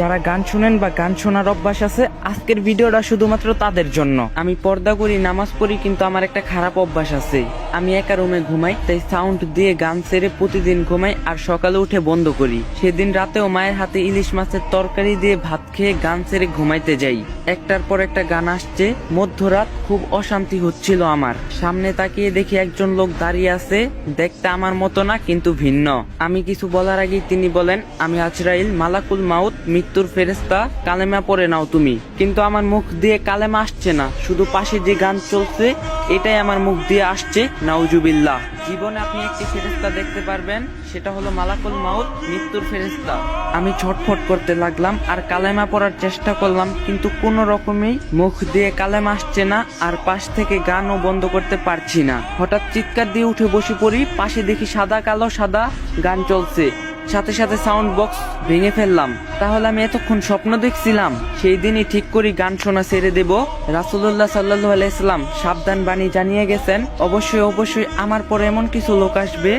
যারা গান শুনেন বা গান শোনার অভ্যাস আছে, আজকের ভিডিওটা শুধুমাত্র তাদের জন্য। আমি পর্দা করি, নামাজ পড়ি, কিন্তু আমার একটা খারাপ অভ্যাস আছে। আমি একা রুমে ঘুমাই, তাই সাউন্ড দিয়ে গান সেরে প্রতিদিন ঘুমাই আর সকালে উঠে বন্ধ করি। সেদিন রাতেও মায়ের হাতে ইলিশ মাছের তরকারি দিয়ে ভাত খেয়ে গান সেরে ঘুমাইতে যাই। একটার পর একটা গান আসছে, মধ্যরাত খুব অশান্তি হচ্ছিল আমার। সামনে তাকিয়ে দেখি একজন লোক দাঁড়িয়ে আছে, দেখতে আমার মতো না, কিন্তু ভিন্ন। আমি কিছু বলার আগেই তিনি বলেন, আমি আজরাইল মালাকুল মাউত মৃত্যুর ফেরেস্তা কালেমা পড়ে নাও তুমি। কিন্তু আমার মুখ দিয়ে কালেমা আসছে না। শুধু পাশে যে গান চলছে, এটাই আমার মুখ দিয়ে আসছে। নাউজুবিল্লাহ। জীবনে আপনি একটি ফেরেস্তা দেখতে পারবেন, সেটা হলো মালাকুল মাউত, মৃত্যুর ফেরেস্তা আমি ছটফট করতে লাগলাম আর কালেমা পড়ার চেষ্টা করলাম, কিন্তু কোনো রকমেই মুখ দিয়ে কালেমা আসছে না আর পাশ থেকে গানও বন্ধ করতে পারছি না। হঠাৎ চিৎকার দিয়ে উঠে বসে পড়ি, পাশে দেখি সাদা, কালো, সাদা গান চলছে। সাথে সাথে সাউন্ড বক্স ভেঙে ফেললাম। তাহলে আমি এতক্ষণ স্বপ্ন দেখছিলাম। সেই দিনই ঠিক করি গান শোনা ছেড়ে দেব। রাসুল্লাহ সাল্লু আলাইসাল্লাম সাবধান বাণী জানিয়ে গেছেন, অবশ্যই অবশ্যই আমার পরে এমন কিছু লোক আসবে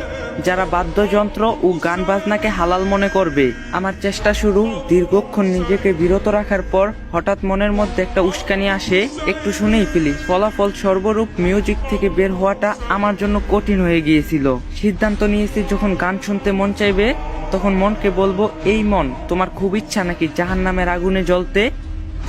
যারা বাদ্যযন্ত্র ও গান বাজনাকে হালাল মনে করবে। আমার চেষ্টা শুরু দীর্ঘক্ষণ নিজেকে বিরত রাখার পর হঠাৎ মনের মধ্যে একটা উস্কানি আসে। একটু শুনেই ফেলি, ফলাফল সর্বরূপ মিউজিক থেকে বের হওয়াটা আমার জন্য কঠিন হয়ে গিয়েছিল। সিদ্ধান্ত নিয়েছি, যখন গান শুনতে মন চাইবে তখন মনকে বলব, এই মন, তোমার খুব ইচ্ছা নাকি জাহান নামের আগুনে জ্বলতে?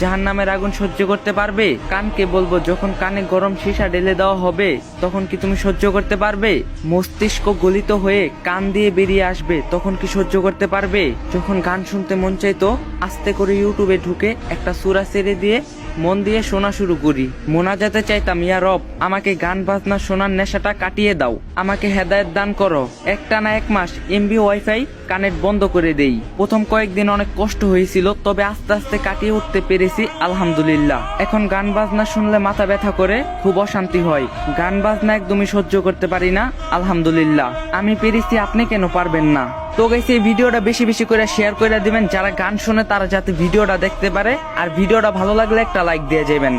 জাহান নামের আগুন সহ্য করতে পারবে? কানকে বলব, যখন কানে গরম সীসা ঢেলে দেওয়া হবে, তখন কি তুমি সহ্য করতে পারবে? মস্তিষ্ক গলিত হয়ে কান দিয়ে বেরিয়ে আসবে, তখন কি সহ্য করতে পারবে? যখন গান শুনতে মন চাইতো, আস্তে করে ইউটিউবে ঢুকে একটা সুরা ছেড়ে দিয়ে মন দিয়ে শোনা শুরু করি। মোনাজাতে চাইতাম, ইয়া রব, আমাকে গান বাজনা শোনার নেশাটা কাটিয়ে দাও। আমাকে হেদায়েত দান করো। একটা না এক মাস এমবি ওয়াইফাই কানেক্ট বন্ধ করে দেই। প্রথম কয়েকদিন অনেক কষ্ট হয়েছিল, তবে আস্তে আস্তে কাটিয়ে উঠতে পেরেছি, আলহামদুলিল্লাহ। এখন গান বাজনা শুনলে মাথা ব্যথা করে, খুব অশান্তি হয়। গান বাজনা একদমই সহ্য করতে পারি না, আলহামদুলিল্লাহ। আমি পেরেছি, আপনি কেন পারবেন না? তো গাইস এই ভিডিওটা বেশি বেশি করে শেয়ার করে দিবেন। যারা গান শুনে, তারা যাতে ভিডিওটা দেখতে পারে। আর ভিডিওটা ভালো লাগলে একটা লাইক দিয়ে যাবেন।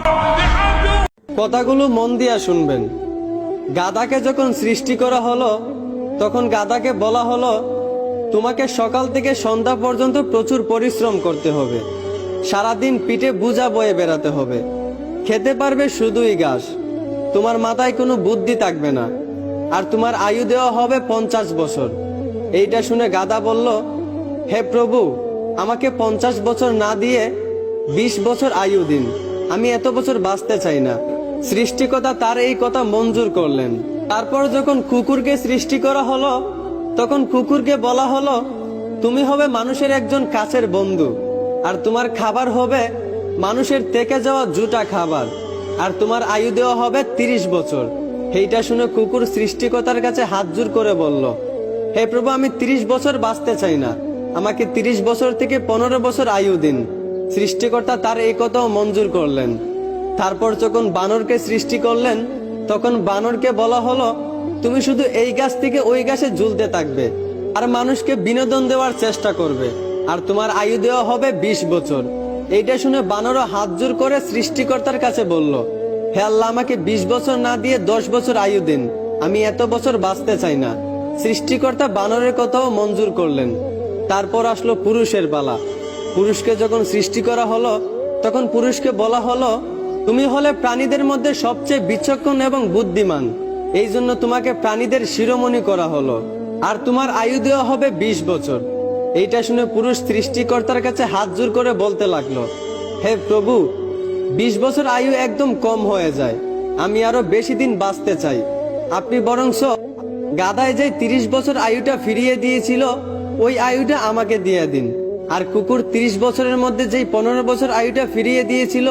কথাগুলো মন দিয়া শুনবেন। গাদাকে যখন সৃষ্টি করা হলো, তখন গাদাকে বলা হলো, তোমাকে সকাল থেকে সন্ধ্যা পর্যন্ত প্রচুর পরিশ্রম করতে হবে। সারাদিন পিঠে বুঝা বয়ে বেড়াতে হবে। খেতে পারবে শুধুই ঘাস। তোমার মাথায় কোনো বুদ্ধি থাকবে না। আর তোমার আয়ু দেওয়া হবে পঞ্চাশ বছর। এইটা শুনে গাদা বলল, হে প্রভু, আমাকে পঞ্চাশ বছর না দিয়ে বিশ বছর আয়ু দিন। আমি এত বছর বাঁচতে চাই না। সৃষ্টিকতা তার এই কথা মঞ্জুর করলেন। তারপর যখন কুকুরকে সৃষ্টি করা হলো, তখন কুকুরকে বলা হলো, তুমি হবে মানুষের একজন কাছের বন্ধু, আর তোমার খাবার হবে মানুষের থেকে যাওয়া জুটা খাবার, আর তোমার আয়ু দেওয়া হবে তিরিশ বছর। এইটা শুনে কুকুর সৃষ্টিকতার কাছে হাত জোর করে বলল হে প্রভু, আমি তিরিশ বছর বাঁচতে চাই না। আমাকে তিরিশ বছর থেকে পনেরো বছর আয়ু দিন। সৃষ্টিকর্তা তার এই কথাও মঞ্জুর করলেন। তারপর যখন বানরকে সৃষ্টি করলেন, তখন বানরকে বলা হলো, তুমি শুধু এই গাছ থেকে ওই গাছে ঝুলতে থাকবে। আর মানুষকে বিনোদন দেওয়ার চেষ্টা করবে। আর তোমার আয়ু দেওয়া হবে বিশ বছর। এইটা শুনে বানরও হাত জোর করে সৃষ্টিকর্তার কাছে বলল, হে আল্লাহ, আমাকে বিশ বছর না দিয়ে দশ বছর আয়ু দিন। আমি এত বছর বাঁচতে চাই না। সৃষ্টিকর্তা বানরের কথাও মঞ্জুর করলেন। তারপর আসলো পুরুষের পালা পুরুষকে যখন সৃষ্টি করা হলো, তখন পুরুষকে বলা হলো, তুমি হলে প্রাণীদের মধ্যে সবচেয়ে বিচক্ষণ এবং বুদ্ধিমান। এই জন্য তোমাকে প্রাণীদের শিরোমণি করা হলো। আর তোমার আয়ু দেওয়া হবে বিশ বছর। এইটা শুনে পুরুষ সৃষ্টিকর্তার কাছে হাত জোর করে বলতে লাগল, হে প্রভু, বিশ বছর আয়ু একদম কম হয়ে যায়। আমি আরও বেশি দিন বাঁচতে চাই। আপনি বরংস গাদায় যে তিরিশ বছর আয়ুটা ফিরিয়ে দিয়েছিল, ওই আয়ুটা আমাকে দিয়ে দিন। আর কুকুর তিরিশ বছরের মধ্যে যেই পনেরো বছর আয়ুটা ফিরিয়ে দিয়েছিল,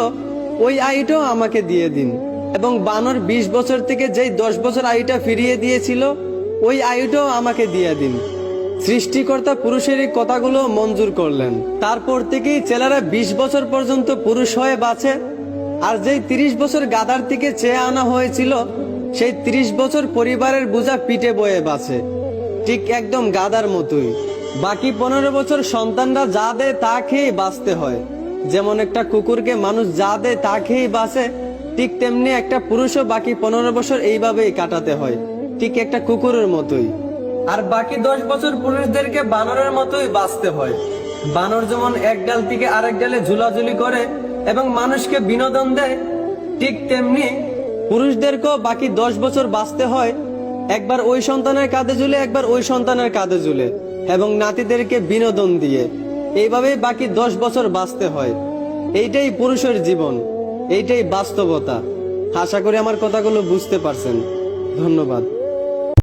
ওই আয়ুটাও আমাকে দিয়ে দিন। এবং বানর বিশ বছর থেকে যেই দশ বছর আয়ুটা ফিরিয়ে দিয়েছিল, ওই আয়ুটাও আমাকে দিয়ে দিন। সৃষ্টিকর্তা পুরুষের এই কথাগুলো মঞ্জুর করলেন। তারপর থেকেই ছেলেরা বিশ বছর পর্যন্ত পুরুষ হয়ে বাঁচে। আর যেই তিরিশ বছর গাদার থেকে চেয়ে আনা হয়েছিল সেই তিরিশ বছর পরিবারের বোঝা পিঠে বয়ে বাঁচে। ঠিক একদম গাদার মতোই। বাকি পনেরো বছর সন্তানরা যা দেয় তা খেয়েই বাঁচতে হয়। যেমন একটা কুকুরকে মানুষ যা দেয় তা খেয়েই বাঁচে, ঠিক তেমনি একটা পুরুষও বাকি পনেরো বছর এইভাবেই কাটাতে হয়। ঠিক একটা কুকুরের মতোই। আর বাকি দশ বছর পুরুষদেরকে বানরের মতোই বাঁচতে হয়। বানর যেমন এক ডাল থেকে আরেক ডালে ঝুলাঝুলি করে এবং মানুষকে বিনোদন দেয়, ঠিক তেমনি পুরুষদেরকেও বাকি দশ বছর বাঁচতে হয়। একবার ওই সন্তানের কাঁধে ঝুলে, একবার ওই সন্তানের কাঁধে ঝুলে এবং নাতিদেরকে বিনোদন দিয়ে। এইভাবেই বাকি দশ বছর বাঁচতে হয়। এইটাই পুরুষের জীবন, এইটাই বাস্তবতা। আশা করি আমার কথাগুলো বুঝতে পারছেন। ধন্যবাদ।